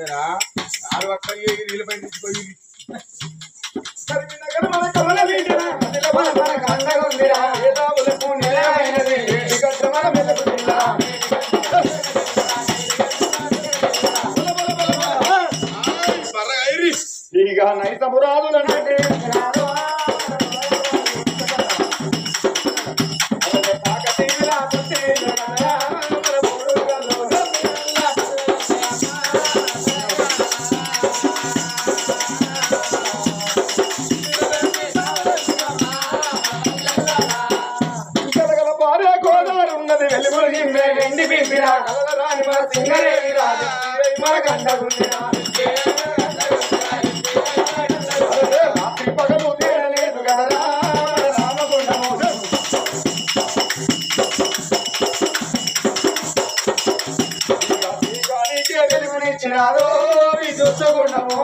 నాలుగు తీసుకొని ఇక నైతపురాదులనంటే గలగల వెలుగునిచ్చినారో ఈ దుచ్చగుండము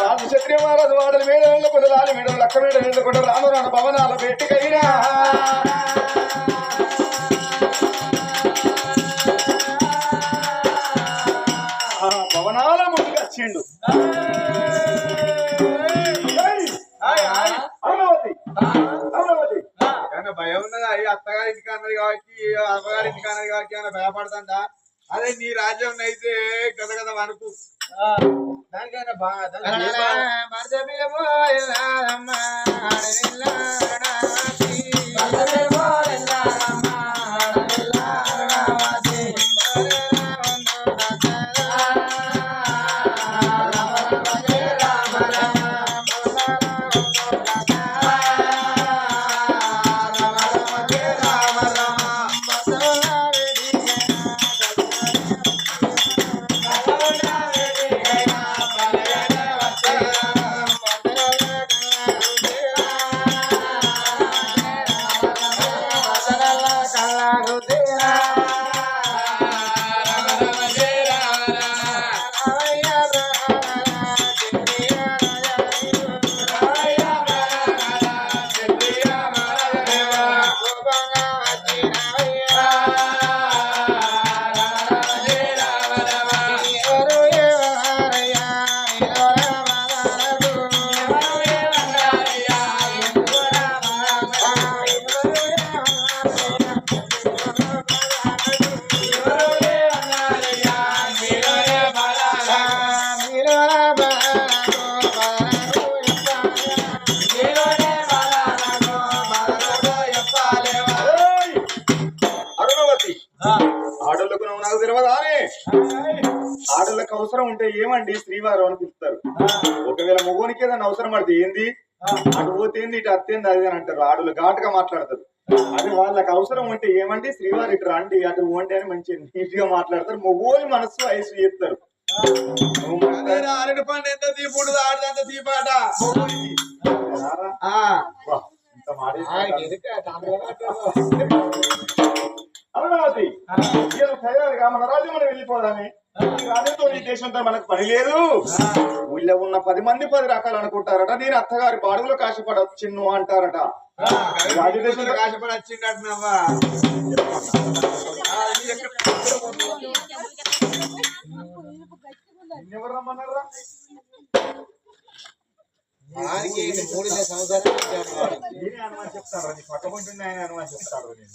రాజు మహారాజు వాడలు మేడ వెళ్ళకుండా రాలి మేడ లక్క మేడ వెళ్ళకుండా రాను రాను భవనాల పెట్టికైనా భవనాల ముందుకు వచ్చిండు. ఇంటికి అన్నది కాబట్టి అమ్మగారి ఇంటికి అన్నది కాబట్టి ఏమైనా భయపడుతుందా? అదే నీ రాజ్యం అయితే గద గద వణుకు. దానికైనా బాగా ఏమండి? శ్రీవారు అని పిలుస్తారు. ఒకవేళ మగోనికి ఏదైనా అవసరం పడితే ఏంది? అటు పోతే ఏంది? ఇటు అత్తేంది అది అని అంటారు. ఆడోళ్ళు ఘాటుగా మాట్లాడతారు. అది వాళ్ళకి అవసరం ఉంటే ఏమండి? శ్రీవారు ఇటు రండి అటు పోండి అని మంచి నీట్గా మాట్లాడతారు. మగోని మనసు వయసు చేస్తారు. అరటి పండు ఎంత తీపుడు ఆడదంత తీపాట. ఈయన తయారుగా మన రాజ్యం వెళ్ళిపోదామే. ఈ దేశంతో మనకు పని లేదు ఊళ్ళో ఉన్న పది మంది పది రకాలు అనుకుంటారట నేను అత్తగారి బాడుగులో కాశపడొచ్చిన్ను అంటారట రాజదేశంలో కాశపడి ఎక్కడ- ఎవరు రమ్మన్నారా మూడు సంవత్సరాలు. నేనే అనుమానం చెప్తాను నీ పక్క ఉంటుంది ఆయన అనుమానం చెప్తాడు నేను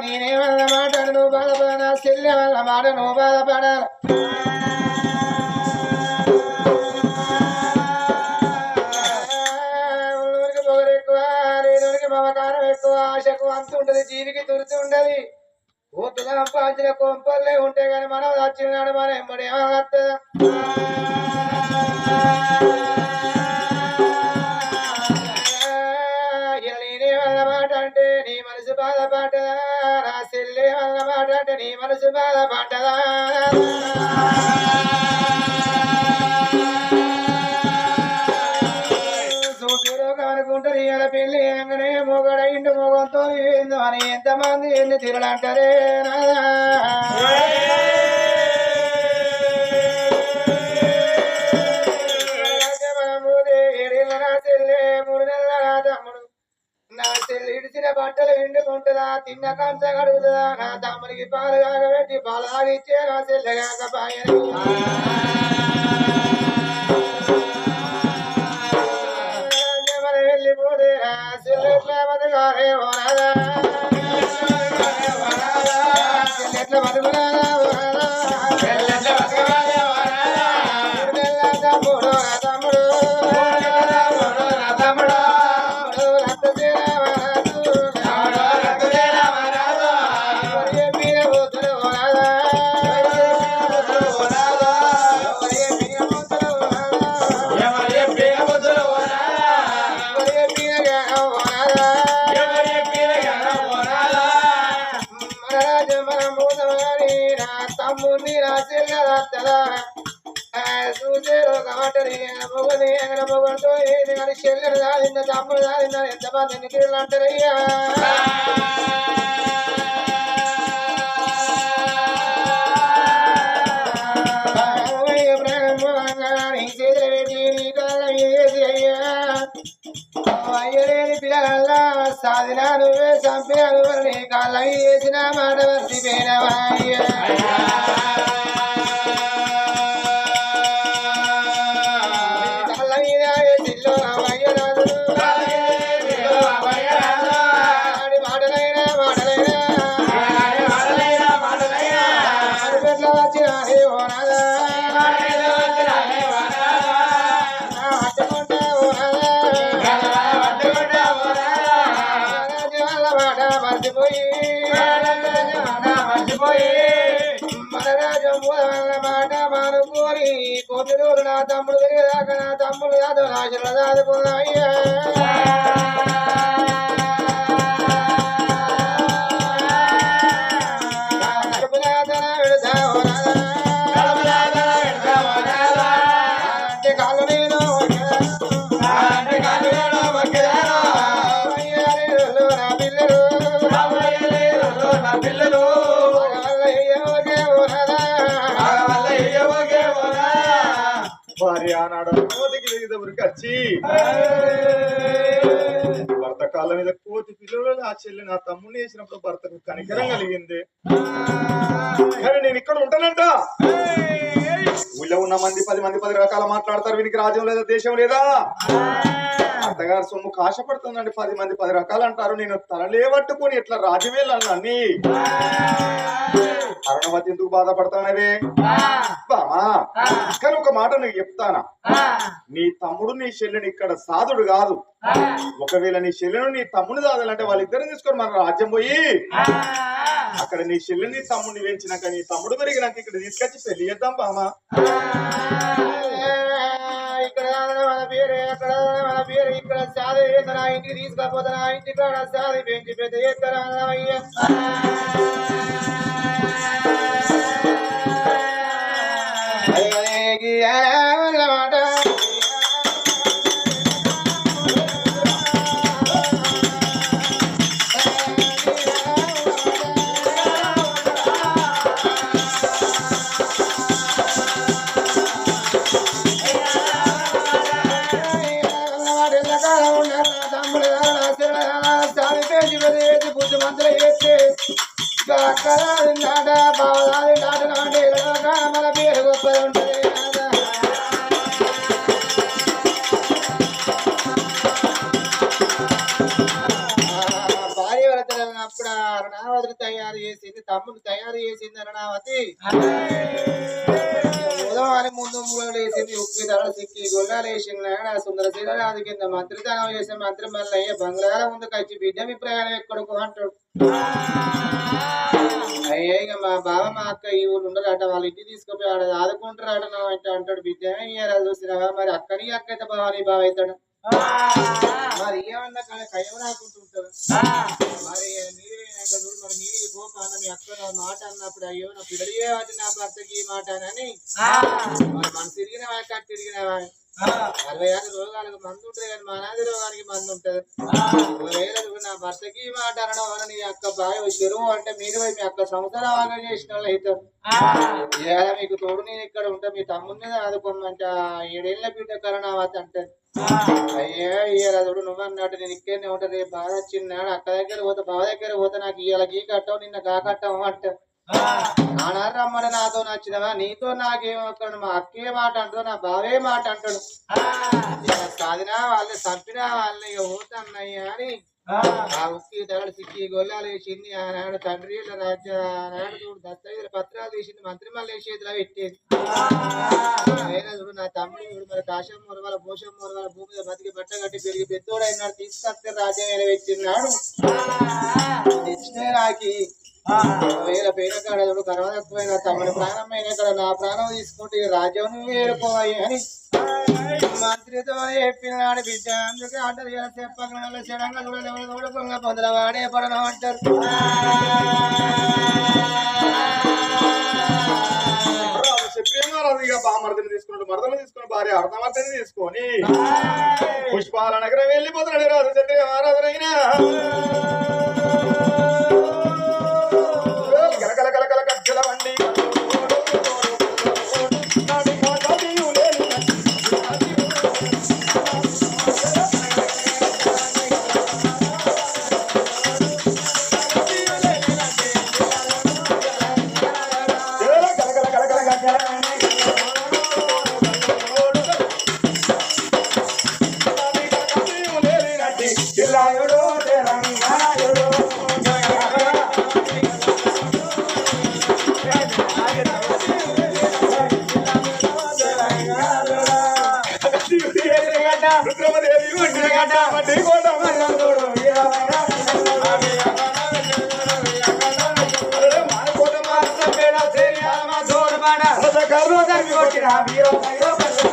నేనే వల్ల మాటను నువ్వు బాధపడ చెల్లె వల్ల మాట నువ్వు బాధపడాలి ఊరికి పొగరెక్కువ నేను మమకారం ఎక్కువ. ఆశకు అంత ఉండదు జీవికి తురుతు ఉండదు. కోతులు సంపాదించిన కొంపల్లే ఉంటే కానీ మనం వచ్చినాడు మన ఎమ్మడి మాట మనసు బాధపడ్డదా నా చెల్లి వల్ల మాట నీ మనసు బాధపడ్డదా చూసిరో కనుకుంటారు ఇవాళ పెళ్ళి మొగడ ఇంటి మొగంతో ఏందో అని ఎంతమంది ఎన్ని తిరలంటారే నాదా ఇడిచిన బట్టలు ఎండుకుంటుందా తిన్న కంచ కడుగుతుందా? నా తమ్మునికి పాలు కాగబెట్టి పాలు తాగిచ్చే నా చెల్లె కాకపాయని వెళ్ళిపోతే నా చెల్లి ఎట్లా బతకాలే? బతుకులారా ఓనాదా నీ చేతులు పెట్టి నీ కాళ్ళ మీద వేసి అయ్యా. అయ్యలేని పిల్లగల్లా సాధినా నువ్వే చంపినాను నీ కాళ్ళ వేసిన మాట మర్చిపోయినవా అయ్యా? మాట మానుకోని కోటి రోజులు నా తమ్ముడు తిరిగి దాకా నా తమ్ముడు కాదు రాజుల దాదుకున్నాయ్యా ఆనాడు కోతికి దగ్గరికి వచ్చి భర్త కాళ్ళ మీద కోతి పిల్లలు ఆ చెల్లి నా తమ్ముని వేసినప్పుడు భర్తకు కనికరం కలిగింది. కానీ నేను ఇక్కడ ఉంటానంట. ఊళ్ళో ఉన్న మంది పది మంది పది రకాల మాట్లాడతారు. వీనికి రాజ్యం లేదా దేశం లేదా? అత్తగారు సొమ్ము కాశపడుతుందండి. పది మంది పది రకాలు అంటారు. నేను తలలేవట్టుకొని ఇట్లా రాజవేళ్ళను అన్ని అరుణవతి ఎందుకు బాధపడతానవే? బామా కానీ ఒక మాట నీకు చెప్తానా? నీ తమ్ముడు నీ చెల్లెని ఇక్కడ సాధుడు కాదు. ఒకవేళ నీ చెల్లెను నీ తమ్ముడు సాధాలంటే వాళ్ళిద్దరిని తీసుకొని మన రాజ్యం పోయి అక్కడ నీ చెల్లెని తమ్ముడిని వేయించినాక నీ తమ్ముడు పెరిగినాక ఇక్కడ తీసుకొచ్చి పెళ్ళి చేద్దాం బామా. పేరు ఎక్కడ మన పేరు ఇక్కడ సాధి నా ఇంటికి తీసుకపోతే నా ఇంటి కాడ సాధి పెంచి పెద్ద ఎత్తరా అయ్యా మాట మన పేరు గొప్పది ఉంటుంది భార్య అప్పుడు అరుణావతిని తయారు చేసింది తమ్ముని తయారు చేసింది అరుణావతి ఉదవాని ముందు వేసింది ఉప్పు ధరలు సిక్కి గొల్లాలు వేసింది సుందర శీలరాజు కింద మంత్రితనం చేసే మంత్రి మల్లయ్య బంగ్లాల ముందుకు వచ్చి బిడ్డ మీ ప్రయాణం ఎక్కడికి అంటాడు. అయ్యా మా బావ మా అక్క ఈ ఊళ్ళు ఉండరాట వాళ్ళ ఇంటికి తీసుకుపోయి ఆడ ఆదుకుంటారాట నా అంటే అంటాడు బిడ్డ. ఇయ్యారా చూసినావా? మరి అక్కని అక్క అయితే బావ నీ బావ అవుతాడు. మరి ఏమన్నా కయం రాకుంటుంటారు మరి మీరే చూడు మరి మీరే గోపాల మీ అక్క మాట అన్నప్పుడు అయ్యో నా పిల్లడియే వాటి నా భర్తకి ఈ మాట అని. మరి మనం తిరిగినవా అక్క తిరిగినవా? అరవై ఆరు రోగాలకు మందు ఉంటుంది కానీ మా నాది రోగానికి మందు ఉంటది. ఒకవేళ నా భర్తకి మాట అనడం వల్ల నీ అక్క చెరువు అంటే మీరు మీ అక్క సంవత్సరం ఆగా చేసిన వాళ్ళు అవుతారు మీకు తోడు నేను ఇక్కడ ఉంటా మీ తమ్ముడిని ఆదుకోమంటే ఆ ఏడేళ్ళ బిడ్డ కరోనావత అంటే. అయ్యా ఇయ్యాల చూడు నువ్వు అన్నట్టు నేను ఇక్కడనే ఉంటా రేపు బాధ వచ్చిందాడు అక్క దగ్గర పోతా బావ దగ్గర పోతా నాకు ఇవాళ గీ కట్టవు నిన్న గా కట్టవు అంటే. నాన్న రమ్మని నాతో నచ్చినవా? నీతో నాకేం మా అక్కే మాట అంటాడు నా బావే మాట అంటాడు. కాదినా సాధినా వాళ్ళని చంపినా వాళ్ళని ఇక అని ఆ. ఉక్కి సిక్కి గొల్లాలు వేసింది. ఆనాడు తండ్రి ఆనాడు చూడు దత్తగిరి పత్రాలు తీసింది మంత్రి మళ్ళీ వేసేదిలా పెట్టేది అయినా చూడు నా తమ్ముడు చూడు మరి కాశం మురగల భూషం మురగల భూమి మీద బతికి బట్ట కట్టి పెరిగి పెద్దోడు అయినాడు. తీసుకొస్తే రాజ్యం మీద పెట్టినాడు రాకి వేల పేరు కాడ చూడు కర్మ తక్కువైన తమ్ముడి ప్రాణం అయిన ఇక్కడ నా ప్రాణం తీసుకుంటే రాజ్యం వేరుకోవాలి అని. మంత్రితో చెప్పినాడు బిడ్డ. అందుకే అంటారు కదా చెప్పకుండా చెడంగా చూడలేవు చూడకుండా పొందల వాడే పడను అంటారు. బామర్దిని తీసుకున్నాడు తీసుకుని భార్య అర్ధమర్దిని తీసుకొని పుష్పాల నగరం వెళ్ళిపోతున్నాడు రాజు క్షత్రియ మహారాజునైనా గలగల vira, vira, vira, vira.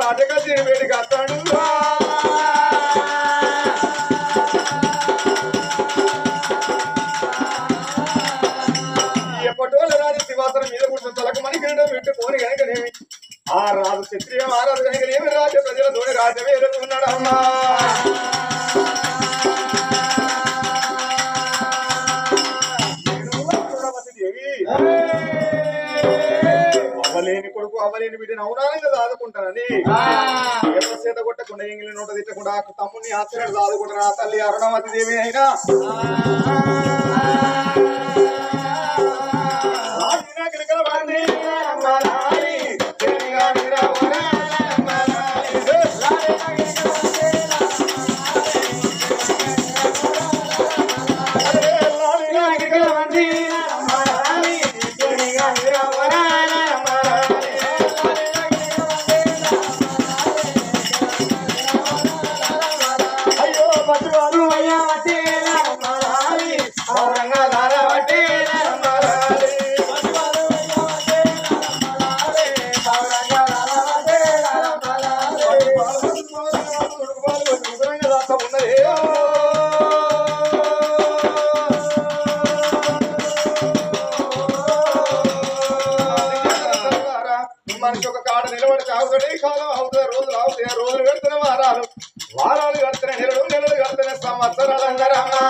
రాజకచ్చి వేడికి అత్తాడు ఎప్పటి వాళ్ళ రాజు శివాసనం మీద కూర్చొని తలకు మని కిరీటం కనుక నేమి ఆ రాజు క్షత్రియ మహారాజు కనుకనేమి రాజ్య ప్రజలతోనే రాజ్యమే ఎదుర్కొన్నాడు అమ్మా? దేవి. అవ్వలేని కొడుకు అవ్వలేని బిడ్డను అవునానంగా దాదుకుంటానని ఏదో చేత కొట్టకుండా ఎంగిలి నోట తిట్టకుండా తమ్ముని ఆశ్రయాలు దాదుకుంటాను ఆ తల్లి అరుణావతి దేవి అయినా. సంవత్సరాలందరమ్మా